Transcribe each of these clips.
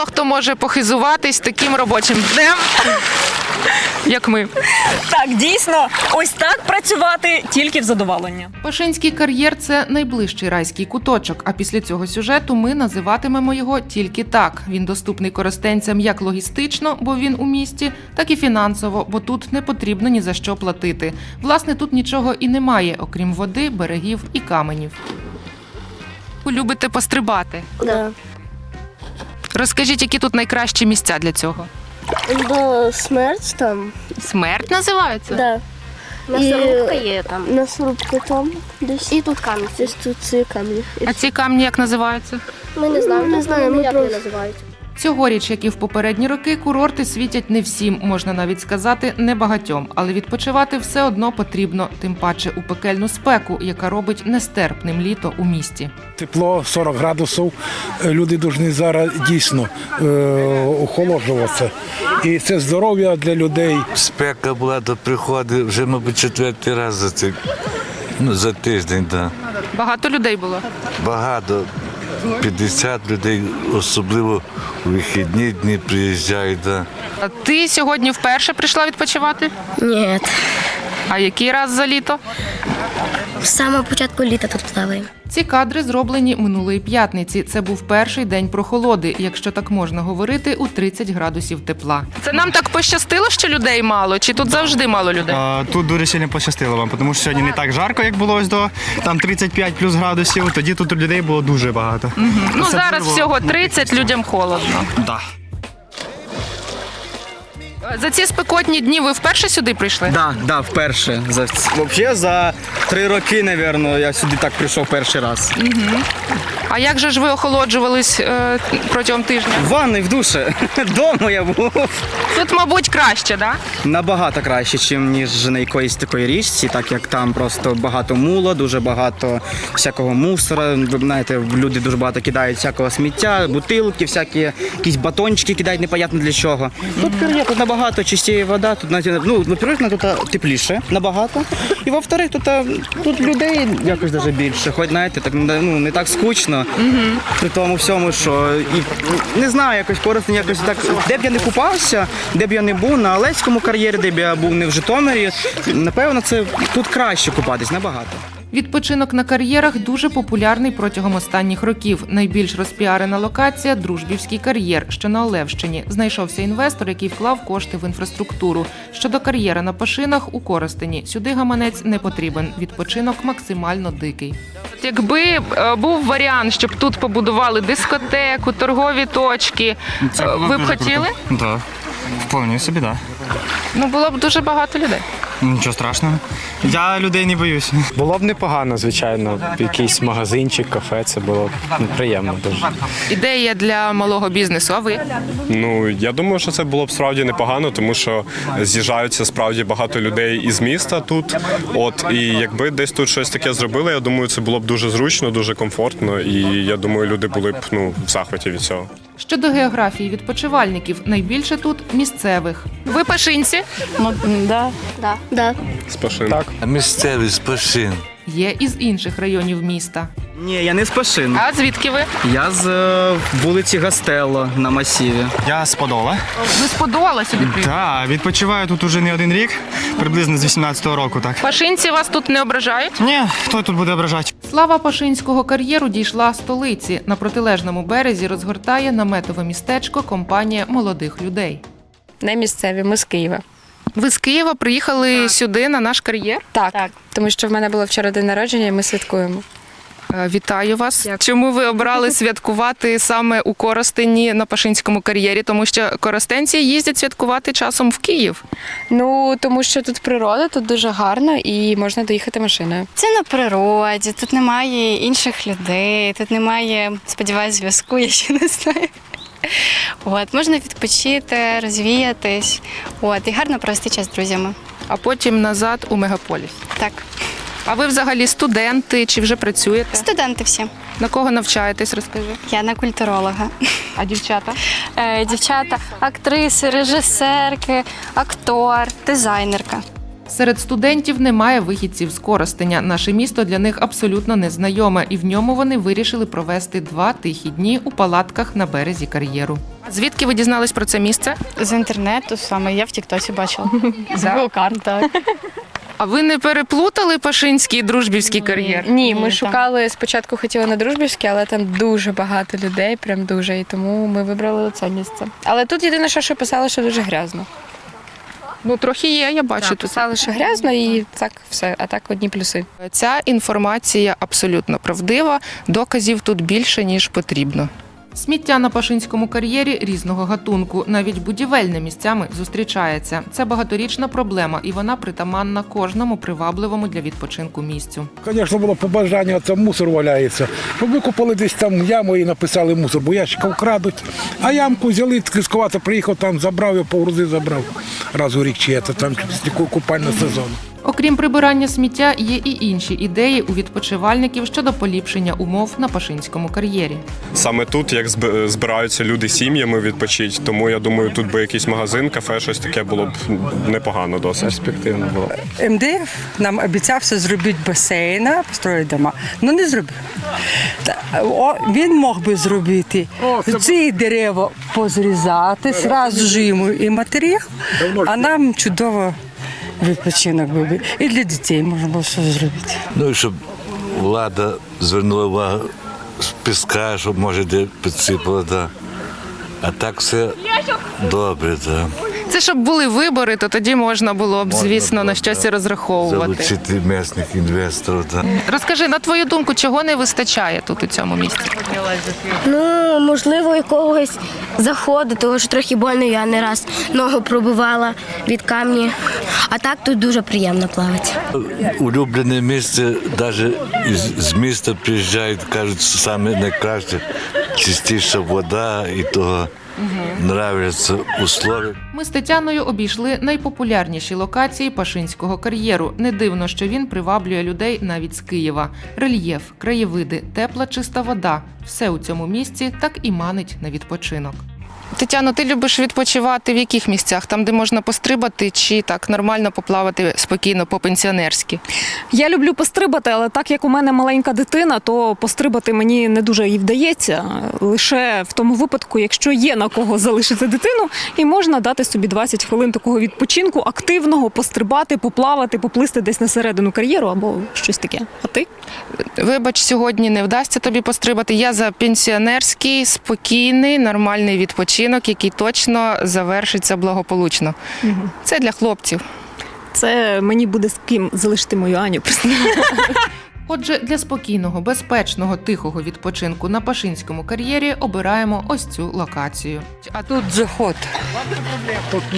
мало хто може похизуватись таким робочим днем, як ми. Так, дійсно, ось так працювати тільки в задоволення. Пашинський кар'єр це найближчий райський куточок. А після цього сюжету ми називатимемо його тільки так. Він доступний користенцям як логістично, бо він у місті, так і фінансово, бо тут не потрібно ні за що платити. Власне, тут нічого і немає, окрім води, берегів і каменів. Любите пострибати. Да. Розкажіть, які тут найкращі місця для цього? До смерть там. Смерть називається? Да. Насорубка є там. Насорубка там десь. І тут камінь. Десь тут ці камні. А ці камні як називаються? Ми не знаємо, Не знаємо, як вони називають. Цьогоріч, як і в попередні роки, курорти світять не всім, можна навіть сказати, небагатьом, але відпочивати все одно потрібно, тим паче у пекельну спеку, яка робить нестерпним літо у місті. Тепло 40 градусів. Е, Люди повинні зараз дійсно е, охолоджуватися. І це здоров'я для людей. Спека була до приходу вже, мабуть, четвертий раз за цей, ну, за тиждень, да. Багато людей було. Багато. 50 людей, особливо у вихідні дні приїжджають. Да. А ти сьогодні вперше прийшла відпочивати? Ні. А який раз за літо? З самого початку літа тут плаваємо. Ці кадри зроблені минулої п'ятниці. Це був перший день прохолоди, якщо так можна говорити, у 30 градусів тепла. Це нам так пощастило, що людей мало, чи тут завжди мало людей? А, Тут дуже сильно пощастило вам, тому що сьогодні не так жарко, як було ось до там 35 плюс градусів. Тоді тут людей було дуже багато. Ну Особливо- зараз всього 30, людям холодно. Да. За ці спекотні дні ви вперше сюди прийшли? Да, да, вперше. За взагалі за три роки, мабуть, я сюди так прийшов перший раз. А як же ж ви охолоджувались е, протягом тижня? В ванні, в душі. Дома я був. Тут, мабуть, краще, да? Набагато краще, ніж на якоїсь такої річці, так як там просто багато мула, дуже багато всякого мусора. Ви знаєте, люди дуже багато кидають всякого сміття, бутилки, всякі якісь батончики кидають непонятно для чого. Тут є, тут набагато чистіє вода, тут ну, во-первых, тут тепліше набагато. І во-вторых, тут, тут людей якось даже більше. Хоч знаєте, так ну не так скучно. При тому всьому, що і не знаю, якось корисно, якось так. Де б я не купався, де б я не був, на Олеському кар'єрі, де б я був не в Житомирі, напевно, це тут краще купатись набагато. Відпочинок на кар'єрах дуже популярний протягом останніх років. Найбільш розпіарена локація Дружбівський кар'єр, що на Олевщині. Знайшовся інвестор, який вклав кошти в інфраструктуру. Щодо кар'єра на пашинах у Коростені. Сюди гаманець не потрібен. Відпочинок максимально дикий. Якби е, був варіант, щоб тут побудували дискотеку, торгові точки, е, ви б хотіли? Так. Да. Вповнюю собі, так. Ну було б дуже багато людей. Нічого страшного. Я людей не боюсь. Було б непогано, звичайно. Якийсь магазинчик, кафе, це було б ну, приємно дуже. Ідея для малого бізнесу. А ви? Ну я думаю, що це було б справді непогано, тому що з'їжджаються справді багато людей із міста тут. От і якби десь тут щось таке зробили, я думаю, це було б дуже зручно, дуже комфортно, і я думаю, люди були б ну в захваті від цього. Щодо географії відпочивальників, найбільше тут місцевих. Ви пашинці? Ну, да. Да. Да. Спашин. Так. Місцеві з Пашин. Є із інших районів міста. Ні, я не з Пашин. А звідки ви? Я з е, вулиці Гастелло на масіві. Я з Подола. Ви з Подола сюди приїхали? Так, відпочиваю тут уже не один рік, приблизно з 18-го року, так. Пашинці вас тут не ображають? Ні, хто тут буде ображати? Слава пашинського кар'єру дійшла столиці. На протилежному березі розгортає наметове містечко компанія молодих людей. Не місцеві, ми з Києва. Ви з Києва приїхали сюди на наш кар'єр. Так, тому що в мене було вчора день народження, і ми святкуємо. Е, Вітаю вас. Дякую. Чому ви обрали святкувати саме у Коростені на Пашинському кар'єрі? Тому що коростенці їздять святкувати часом в Київ. Ну тому що тут природа, тут дуже гарно і можна доїхати машиною. Це на природі, тут немає інших людей, тут немає, сподіваюсь, зв'язку, я ще не знаю. От, можна відпочити, розвіятись, от, і гарно провести час з друзями. а потім назад у мегаполіс. Так, А ви взагалі студенти чи вже працюєте? студенти всі. На кого навчаєтесь, розкажи. Я на культуролога. А дівчата? Е, дівчата, актриси, режисерки, актор, дизайнерка. Серед студентів немає вихідців з Коростеня. Наше місто для них абсолютно незнайоме, і в ньому вони вирішили провести два тихі дні у палатках на березі кар'єру. Звідки ви дізнались про це місце? З інтернету саме я в Тіктоці бачила. З Google карт, так. А ви не переплутали Пашинський і Дружбівський кар'єр? Ні, ми Ні, шукали спочатку хотіли на Дружбівській, але там дуже багато людей, прям дуже, і тому ми вибрали це місце. Але тут єдине, що, що писали, що дуже грязно. Ну трохи є, я бачу Так, тут. писали, що грязно, і так все, а так одні плюси. Ця інформація абсолютно правдива. Доказів тут більше ніж потрібно. Сміття на Пашинському кар'єрі різного гатунку, навіть будівельне місцями зустрічається. Це багаторічна проблема, і вона притаманна кожному привабливому для відпочинку місцю. Звісно, було побажання, це мусор валяється. Ми викопали десь там яму і написали мусор, бо ящика вкрадуть. А ямку взяли, скискувати, приїхав там, забрав його, погрузив, забрав. Раз у рік чи це там після купального сезону. Окрім прибирання сміття, є і інші ідеї у відпочивальників щодо поліпшення умов на Пашинському кар'єрі. Саме тут як зб- збираються люди сім'ями відпочити, тому я думаю, тут би якийсь магазин, кафе, щось таке було б непогано досить. Перспективно було. МДФ нам обіцявся зробити басейна, построїти дома, але не зробив. Та, О, він мог би зробити ці дерева позрізати, зразу ж йому і матеріал, а нам чудово відпочинок був би. І для дітей можна було щось зробити. Ну і щоб влада звернула увагу з піска, щоб може де підсипала, да. А так все добре, да. Це щоб були вибори, то тоді можна було б, звісно, на щось і розраховувати. Залучити місних інвесторів. Да. Розкажи, на твою думку, чого не вистачає тут у цьому місці? Ну, можливо, якогось заходу, тому що трохи больно, я не раз ногу пробивала від камні. А так тут дуже приємно плавати. Улюблене місце, навіть з міста приїжджають, кажуть, саме найкраще, чистіша вода і того нравляться условия. Ми з Тетяною обійшли найпопулярніші локації Пашинського кар'єру. Не дивно, що він приваблює людей навіть з Києва. Рельєф, краєвиди, тепла чиста вода. Все у цьому місці так і манить на відпочинок. Тетяно, ти любиш відпочивати в яких місцях? Там, де можна пострибати, чи так нормально поплавати спокійно по-пенсіонерськи? Я люблю пострибати, але так як у мене маленька дитина, то пострибати мені не дуже і вдається. Лише в тому випадку, якщо є на кого залишити дитину, і можна дати собі 20 хвилин такого відпочинку, активного, пострибати, поплавати, поплисти десь на середину кар'єру або щось таке. А ти? Вибач, сьогодні не вдасться тобі пострибати. Я за пенсіонерський, спокійний, нормальний відпочинок, який точно завершиться благополучно. Це для хлопців. Це мені буде з ким залишити мою Аню. Отже, для спокійного, безпечного, тихого відпочинку на Пашинському кар'єрі обираємо ось цю локацію. А Тут заход.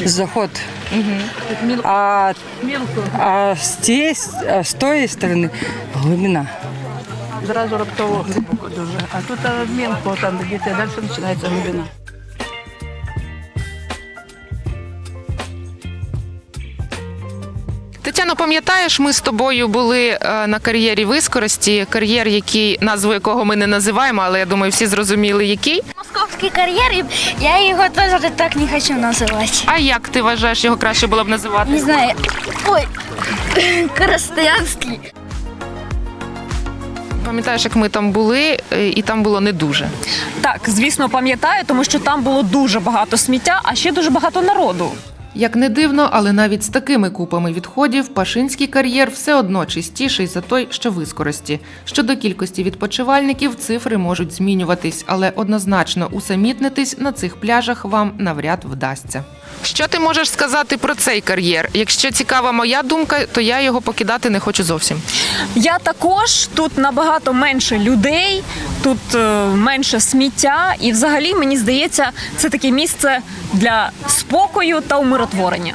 Заход. А, а з, тієї, а з тої сторони глибина. Зразу раптово глибоко дуже. А тут адмінко, там де діти, далі починається глибина. Тетяно, пам'ятаєш, ми з тобою були е, на кар'єрі вискорості, кар'єр, який назву якого ми не називаємо, але я думаю, всі зрозуміли, який. Московський кар'єр, я його теж так не хочу називати. А як ти вважаєш, його краще було б називати? Не знаю. Ой, Коростянський. Пам'ятаєш, як ми там були, е, і там було не дуже. Так, звісно, пам'ятаю, тому що там було дуже багато сміття, а ще дуже багато народу. Як не дивно, але навіть з такими купами відходів Пашинський кар'єр все одно чистіший за той, що вискорості. Щодо кількості відпочивальників, цифри можуть змінюватись, але однозначно усамітнитись на цих пляжах вам навряд вдасться. Що ти можеш сказати про цей кар'єр? Якщо цікава моя думка, то я його покидати не хочу зовсім. Я також тут набагато менше людей, тут е, менше сміття, і взагалі мені здається, це таке місце для спокою та умиротворення.